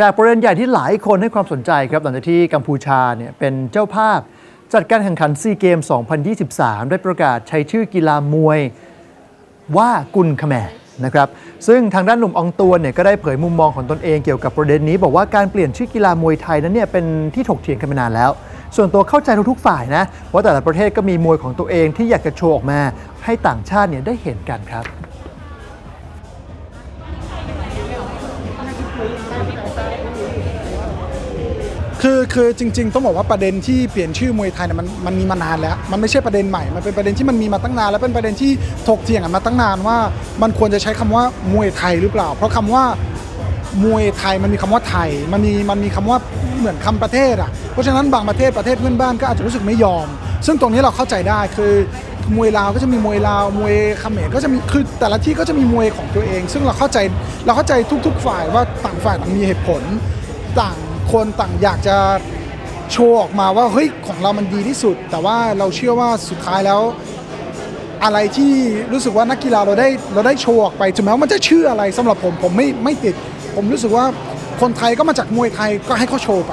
จากประเด็นใหญ่ที่หลายคนให้ความสนใจครับหลังจากที่กัมพูชาเนี่ยเป็นเจ้าภาพ จัดการแข่งขันซีเกม 2023 ได้ประกาศใช้ชื่อกีฬามวยว่ากุลขแมนะครับซึ่งทางด้านหนุ่มอองตัวเนี่ยก็ได้เผยมุมมองของตนเองเกี่ยวกับประเด็นนี้ บอกว่าการเปลี่ยนชื่อกีฬามวยไทยนั้นเนี่ยเป็นที่ถกเถียงกันมานานแล้ว ส่วนตัวเข้าใจทุกๆฝ่ายนะว่าแต่ละประเทศก็มีมวยของตัวเองที่อยากจะโชว์ออกมา ให้ต่างชาติเนี่ยได้เห็นกันครับ คือคือจริง ๆ ต้องบอกว่าประเด็นที่เปลี่ยนชื่อมวยไทยเนี่ยมันมันมีมานานแล้ว มันไม่ใช่ประเด็นใหม่ มันเป็นประเด็นที่มันมีมาตั้งนาน แล้วเป็นประเด็นที่ถกเถียงกันมาตั้งนานว่า มันควรจะใช้คำว่ามวยไทยหรือเปล่า เพราะคำว่ามวยไทยมันมีคำว่าไทย มันมีมันมีคำว่าเหมือนคำประเทศอะเพราะฉะนั้นบางประเทศประเทศเพื่อนบ้านก็อาจจะรู้สึกไม่ยอม ซึ่งตรงนี้เราเข้าใจได้คือมวยลาวก็จะมีมวยลาวมวยเขมรก็จะมีคือแต่ละที่ก็จะมีมวยของตัวเอง ซึ่งเราเข้าใจเราเข้าใจทุก ๆ ฝ่ายว่าต่างฝ่ายต่างมีเหตุผลต่าง คนต่างอยากจะโชว์ออกมาว่าเฮ้ยของเรามันดีที่สุด แต่ว่าเราเชื่อว่าสุดท้ายแล้ว อะไรที่รู้สึกว่านักกีฬาเราได้เราได้โชว์ออกไปถึงแม้ว่ามันจะชื่ออะไรสำหรับผมผมไม่ไม่ติด ผมรู้สึกว่าคนไทยก็มาจากมวยไทยก็ให้เขาโชว์ไป